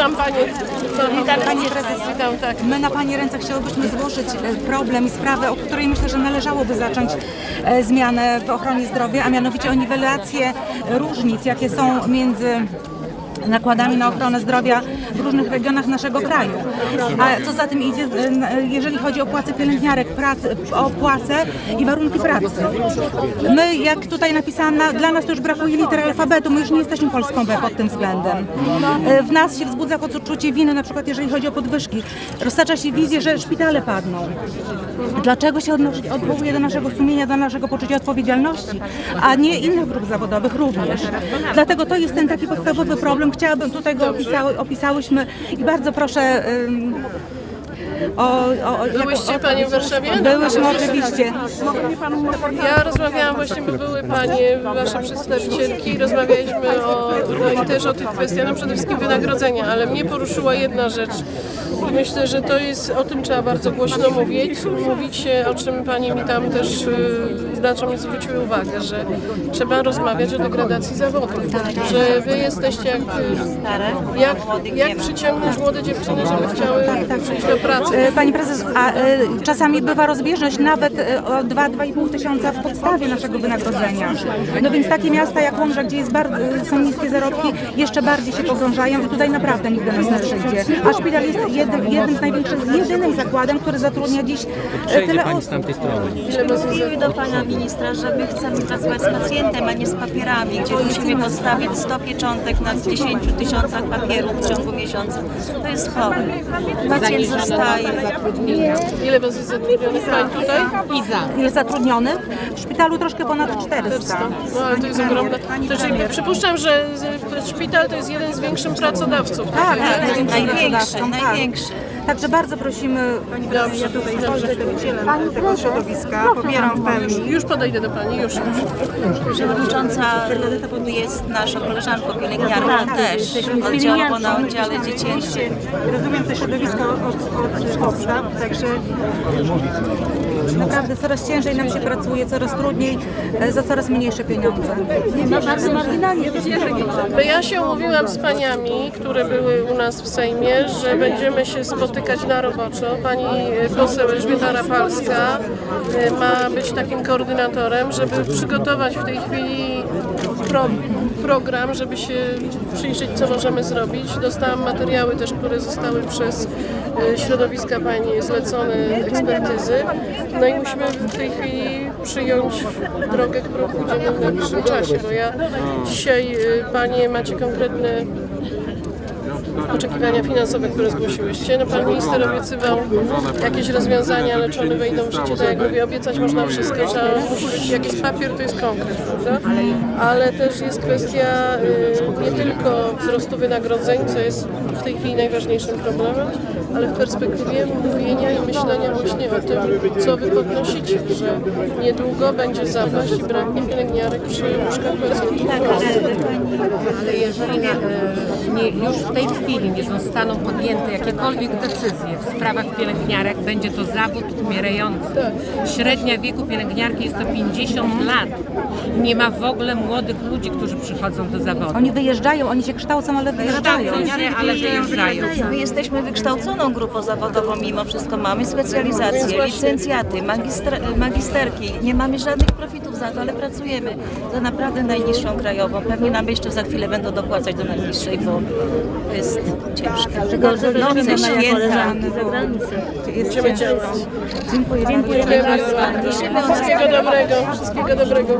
Witam Panie. Witam Pani prezes. Witam, tak. My na Pani ręce chciałybyśmy złożyć e, problem i sprawę, o której myślę, że należałoby zacząć e, zmianę w ochronie zdrowia, a mianowicie o niwelację różnic, jakie są między nakładami na ochronę zdrowia w różnych regionach naszego kraju. A co za tym idzie, e, jeżeli chodzi o płace pielęgniarek, pracy, o płace i warunki pracy. My, jak tutaj napisałam, na, dla nas to już brakuje liter alfabetu, my już nie jesteśmy Polską B pod tym względem. E, W nas się wzbudza poczucie winy, na przykład jeżeli chodzi o podwyżki. Roztacza się wizję, że szpitale padną. Dlaczego się odnosi, odwołuje do naszego sumienia, do naszego poczucia odpowiedzialności, a nie innych grup zawodowych również. Dlatego to jest ten taki podstawowy problem. Chciałabym, tutaj go opisały, opisałyśmy i bardzo proszę ym, o, o, o, Byłyście Panie w Warszawie? Byłyśmy oczywiście. Ja rozmawiałam właśnie, bo były Panie, Wasze przedstawicielki, rozmawialiśmy o, no i też o tych kwestiach, no przede wszystkim wynagrodzenia, ale mnie poruszyła jedna rzecz. Myślę, że to jest, o tym trzeba bardzo głośno mówić, mówić, o czym Panie mi tam też, y, na zwróciły uwagę, że trzeba rozmawiać o degradacji zawodu, że Wy jesteście jak, jak, jak przyciągnąć młode dziewczyny, żeby chciały przyjść do pracy. E, Pani prezes, a e, czasami bywa rozbieżność nawet e, o 2-2,5 tysiąca w podstawie naszego wynagrodzenia. No więc takie miasta jak Łomża, gdzie jest bardzo, są niskie zarobki, jeszcze bardziej się pogrążają i tutaj naprawdę nigdy nas nie przyjdzie. A szpital jest jednym, jednym z największych, jedynym zakładem, który zatrudnia dziś e, tyle Pani z osób. tamtej strony. Mówiły do pana ministra, że my chcemy pracować z pacjentem, a nie z papierami, gdzie musimy postawić 100 pieczątek na 10 tysiącach papierów w ciągu miesiąca. To jest chore. Pacjent zostaje. Ile Was jest zatrudnionych Pań tutaj? Jest zatrudniony w szpitalu troszkę ponad 400. No ale to jest ogromne. To jest jakby, przypuszczam, że z- szpital to jest jeden z większych pracodawców. Tak, Tak, największym największy, pracodawcą, tak. największy. Także bardzo prosimy Dobrze, dobrze. przedstawicielem tego środowiska, popieram w pełni. Już podejdę do Pani, już. Przewodnicząca jest naszą koleżanką pielęgniarką też, oddziałowo na oddziale dziecięcym. Rozumiem to środowisko od, od podstaw, także Naprawdę coraz ciężej nam się pracuje, coraz trudniej, e, za coraz mniejsze pieniądze. No ja się umówiłam z paniami, które były u nas w Sejmie, że będziemy się spotykać na roboczo. Pani e, poseł Elżbieta Rafalska e, ma być takim koordynatorem, żeby przygotować w tej chwili pro, program, żeby się przyjrzeć, co możemy zrobić. Dostałam materiały też, które zostały przez e, środowiska pani zlecone ekspertyzy. No i musimy w tej chwili przyjąć drogę, którą pójdziemy w najbliższym czasie, bo ja dzisiaj panie macie konkretne oczekiwania finansowe, które zgłosiłyście. No, pan minister obiecywał jakieś rozwiązania, ale czy one wejdą w życie, tak jak mówię, obiecać można wszystko, trzeba jakiś papier, to jest konkret, prawda? Ale też jest kwestia y, nie tylko wzrostu wynagrodzeń, co jest w tej chwili najważniejszym problemem, ale w perspektywie mówienia i myślenia właśnie o tym, co wy podnosicie, że niedługo będzie zapaść i braknie pielęgniarek przy łóżkach pacjentów. Tak, ale Ale jeżeli e, nie, już w tej chwili nie zostaną podjęte jakiekolwiek decyzje w sprawach pielęgniarek, będzie to zawód umierający. Średnia wieku pielęgniarki jest to 50 lat. Nie ma w ogóle młodych ludzi, którzy przychodzą do zawodu. Oni wyjeżdżają, oni się kształcą, ale wyjeżdżają. Pielęgniary, ale wyjeżdżają. My jesteśmy wykształconą grupą zawodową, mimo wszystko mamy specjalizacje, licencjaty, magister, magisterki. Nie mamy żadnych profitów za to, ale pracujemy za naprawdę najniższą krajową. Pewnie nam jeszcze za chwilę będą dopłacać do najniższej, bo to jest ciężkie. Noce, święta. Jest ciężko. Dziękuję. Dziękuję bardzo. Wszystkiego dobrego. Wszystkiego dobrego.